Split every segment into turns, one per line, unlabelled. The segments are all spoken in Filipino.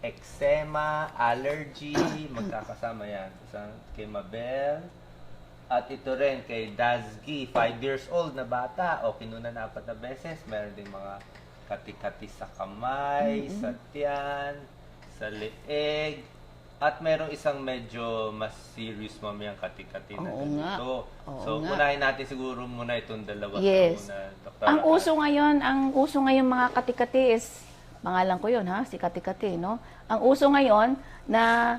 eczema, allergy, magkakasama yan. Isang kay Mabel. At ito rin kay Dazgi, 5 years old na bata. O kinunan na apat na beses. Meron din mga kati-kati sa kamay, sa tiyan, sa leeg. At merong isang medyo mas serious mamayang kati-kati na
Oo nga.
ganito.
Oo
so,
nga.
unahin natin siguro muna itong dalawa.
Yes.
Muna, Dr.
Ang uso ngayon, ang uso ngayon mga katikati is, pangalan ko yun ha, si katikati, no? Ang uso ngayon na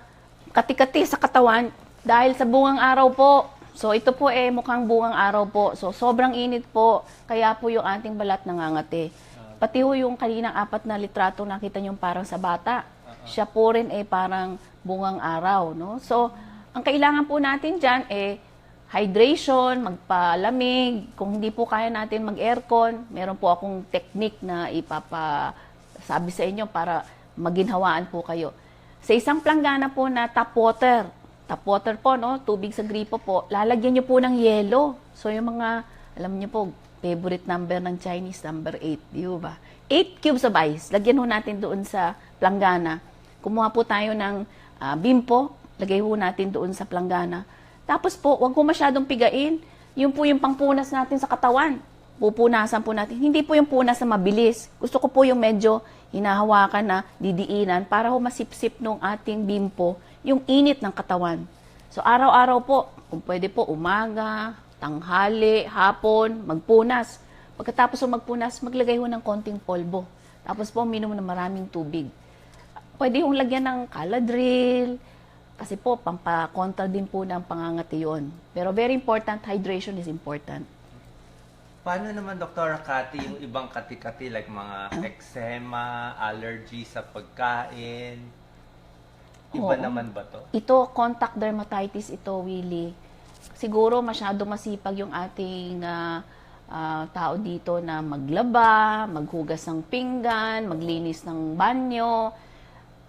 katikati sa katawan dahil sa bungang araw po. So ito po eh mukhang bungang araw po. So sobrang init po, kaya po yung ating balat nangangati. Pati ho yung kaninang apat na litrato nakita nyo parang sa bata. Siya po rin eh parang bungang araw, no? So ang kailangan po natin dyan eh hydration, magpalamig. Kung hindi po kaya natin mag-aircon, meron po akong technique na ipapasabi sa inyo para maginhawaan po kayo. Sa isang planggana po na tap water, tap water po, no, tubig sa gripo po, lalagyan nyo po ng yelo. So yung mga, alam niyo po, favorite number ng Chinese, number 8, di ba? 8 cubes of ice, lagyan ho natin doon sa planggana. Kumuha po tayo ng ah, bimpo, lagay ho natin doon sa planggana. Tapos po, wag po masyadong pigain. Yun po yung pangpunas natin sa katawan. Pupunasan po natin. Hindi po yung punas na mabilis. Gusto ko po yung medyo hinahawakan na didiinan para ho masipsip nung ating bimpo yung init ng katawan. So araw-araw po, kung pwede po umaga, tanghali, hapon, magpunas. Pagkatapos po magpunas, maglagay ho ng konting polvo. Tapos po minom ng maraming tubig. Pwede hong lagyan ng caladril, kasi po, pampakontra din po ng pangangati yun. Pero very important, hydration is important.
Paano naman, Dr. Kati, yung ibang kati-kati like mga eczema, allergy sa pagkain? Iba
Oo.
naman ba to?
Ito, contact dermatitis ito, Willie. Siguro masyado masipag yung ating ah, ah, tao dito na maglaba, maghugas ng pinggan, maglinis ng banyo.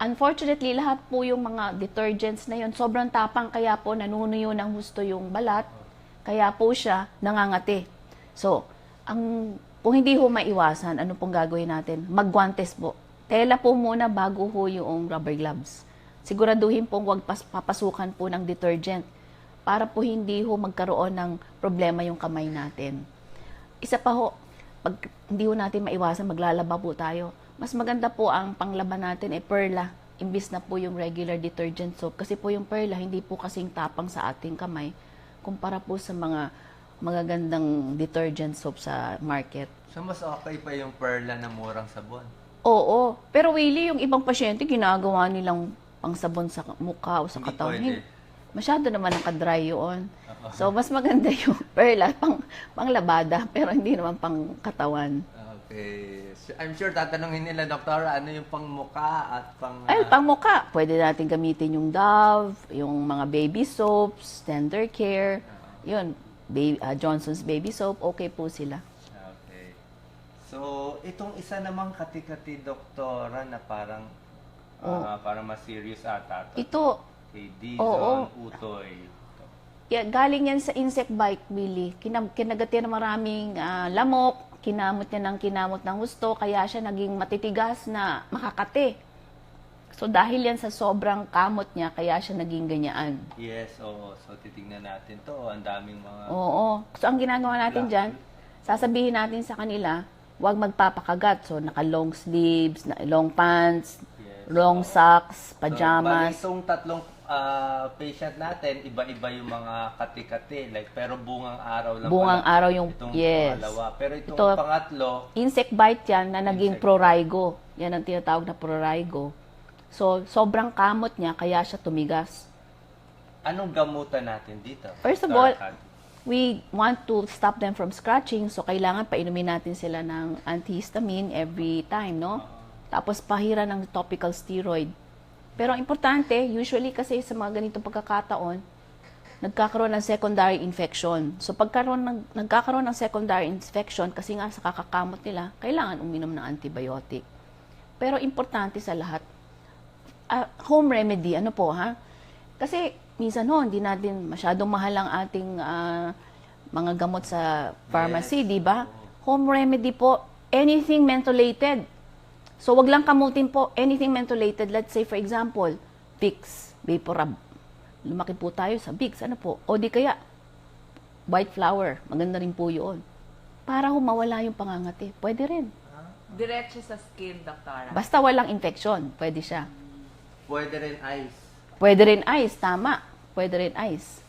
Unfortunately, lahat po yung mga detergents na yun, sobrang tapang kaya po nanunuyo ng husto yung balat, kaya po siya nangangati. So, ang kung hindi ho maiwasan, ano pong gagawin natin? Magguantes po. Tela po muna bago ho yung rubber gloves. Siguraduhin pong huwag pas- papasukan po ng detergent para po hindi ho magkaroon ng problema yung kamay natin. Isa pa ho, pag hindi ho natin maiwasan, maglalaba po tayo. Mas maganda po ang panglaban natin ay perla, imbis na po yung regular detergent soap. Kasi po yung perla, hindi po kasing tapang sa ating kamay, kumpara po sa mga magagandang detergent soap sa market.
So, mas okay pa yung perla na murang sabon.
Oo, pero Willie, yung ibang pasyente, ginagawa nilang pangsabon sa mukha o sa
Hindi
katawan.
pwede.
Masyado naman nakadry yun. So, mas maganda yung perla, pang, pang labada, pero hindi naman pang katawan.
Okay. I'm sure tatanungin nila, Doktor, ano yung pang muka at pang...
Ay,
ah,
pang mukha, pwede natin gamitin yung Dove, yung mga baby soaps, tender care, yun, baby, ah, Johnson's baby soap, okay po sila.
Okay. So, itong isa namang kati-kati doktora na parang ah, parang mas serious ata. to.
Ito,
Kay Dizon
Oo.
Utoy.
Yeah, galing yan sa insect bite, Billy. Kinam, kinagat yan ng maraming ah, lamok, kinamot niya ng kinamot ng gusto, kaya siya naging matitigas na makakate. So dahil yan sa sobrang kamot niya, kaya siya naging ganyaan.
Yes, oo. So, titignan natin to. Ang daming mga...
Oo. So ang ginagawa natin
Black.
dyan, sasabihin natin sa kanila, huwag magpapakagat. So naka long sleeves, na- long pants,
Yes.
long socks,
So,
pajamas.
bali itong tatlong ah, patient natin, iba-iba yung mga kati-kati. Like, pero bungang araw lang
Bungang
pala
araw yung-
itong
yes.
pangalawa. Pero itong
Ito-
pangatlo,
insect bite yan na naging
Insect.
prurigo. Yan ang tinatawag na prurigo. So, sobrang kamot niya, kaya siya tumigas.
anong gamutan natin dito?
First of all? We want to stop them from scratching, so kailangan painumin natin sila ng antihistamine every time, no? Tapos pahira ng topical steroid. Pero ang importante, usually kasi sa mga ganitong pagkakataon, nagkakaroon ng secondary infection. So pagkaroon ng, nagkakaroon ng secondary infection, kasi nga sa kakakamot nila, kailangan uminom ng antibiotic. Pero importante sa lahat, ah, home remedy, ano po ha? Kasi minsan ho, hindi natin masyadong mahal ang ating ah, mga gamot sa pharmacy, di ba? Home remedy po, anything mentholated. So, wag lang kamutin po anything mentholated. Let's say, for example, Vicks, Vaporub. Lumaki po tayo sa Vicks. Ano po? O di kaya, white flower. Maganda rin po yun. Para humawala yung pangangati. Pwede rin.
Diretso sa skin, doktora.
Basta walang infection. Pwede siya.
Pwede rin ice.
Pwede rin ice. Tama. Pwede rin ice.